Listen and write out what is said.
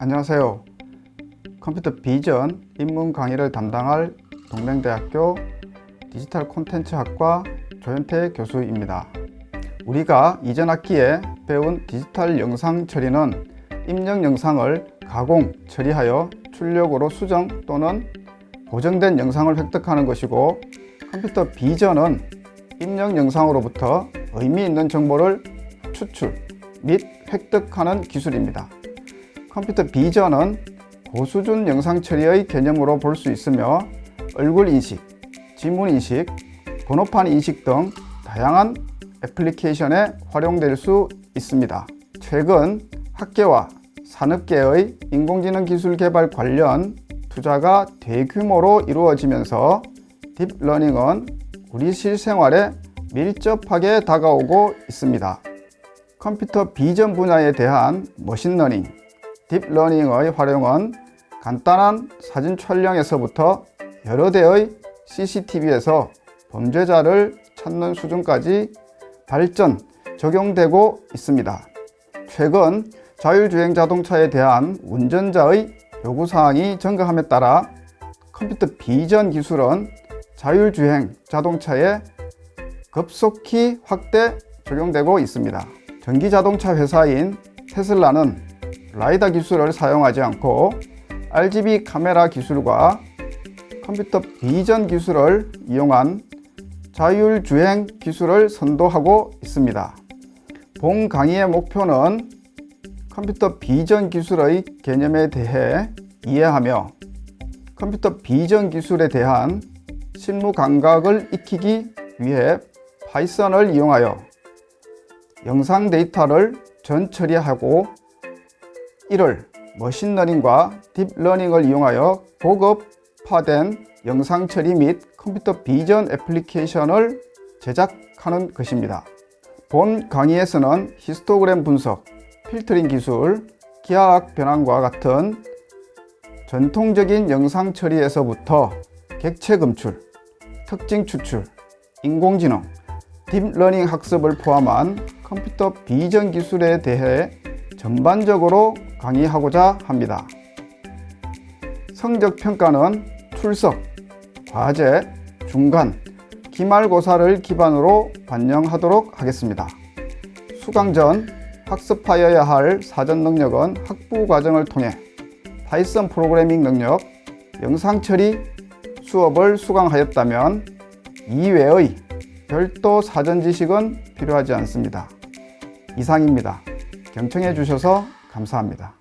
안녕하세요. 컴퓨터 비전 입문 강의를 담당할 동명대학교 디지털 콘텐츠학과 조현태 교수입니다. 우리가 이전 학기에 배운 디지털 영상 처리는 입력 영상을 가공, 처리하여 출력으로 수정 또는 고정된 영상을 획득하는 것이고 컴퓨터 비전은 입력 영상으로부터 의미 있는 정보를 추출 및 획득하는 기술입니다. 컴퓨터 비전은 고수준 영상 처리의 개념으로 볼 수 있으며 얼굴 인식, 지문 인식, 번호판 인식 등 다양한 애플리케이션에 활용될 수 있습니다. 최근 학계와 산업계의 인공지능 기술 개발 관련 투자가 대규모로 이루어지면서 딥러닝은 우리 실생활에 밀접하게 다가오고 있습니다. 컴퓨터 비전 분야에 대한 머신러닝, 딥러닝의 활용은 간단한 사진 촬영에서부터 여러 대의 CCTV에서 범죄자를 찾는 수준까지 발전, 적용되고 있습니다. 최근 자율주행 자동차에 대한 운전자의 요구사항이 증가함에 따라 컴퓨터 비전 기술은 자율주행 자동차에 급속히 확대 적용되고 있습니다. 전기 자동차 회사인 테슬라는 라이다 기술을 사용하지 않고 RGB 카메라 기술과 컴퓨터 비전 기술을 이용한 자율주행 기술을 선도하고 있습니다. 본 강의의 목표는 컴퓨터 비전 기술의 개념에 대해 이해하며 컴퓨터 비전 기술에 대한 실무 감각을 익히기 위해 파이썬을 이용하여 영상 데이터를 전 처리하고 이를 머신러닝과 딥러닝을 이용하여 고급화된 영상 처리 및 컴퓨터 비전 애플리케이션을 제작하는 것입니다. 본 강의에서는 히스토그램 분석, 필터링 기술, 기하학 변환과 같은 전통적인 영상 처리에서부터 객체 검출, 특징 추출, 인공지능, 딥러닝 학습을 포함한 컴퓨터 비전 기술에 대해 전반적으로 강의하고자 합니다. 성적 평가는 출석, 과제, 중간, 기말고사를 기반으로 반영하도록 하겠습니다. 수강 전 학습하여야 할 사전 능력은 학부 과정을 통해 파이썬 프로그래밍 능력, 영상 처리 수업을 수강하였다면 이외의 별도 사전 지식은 필요하지 않습니다. 이상입니다. 경청해 주셔서 감사합니다.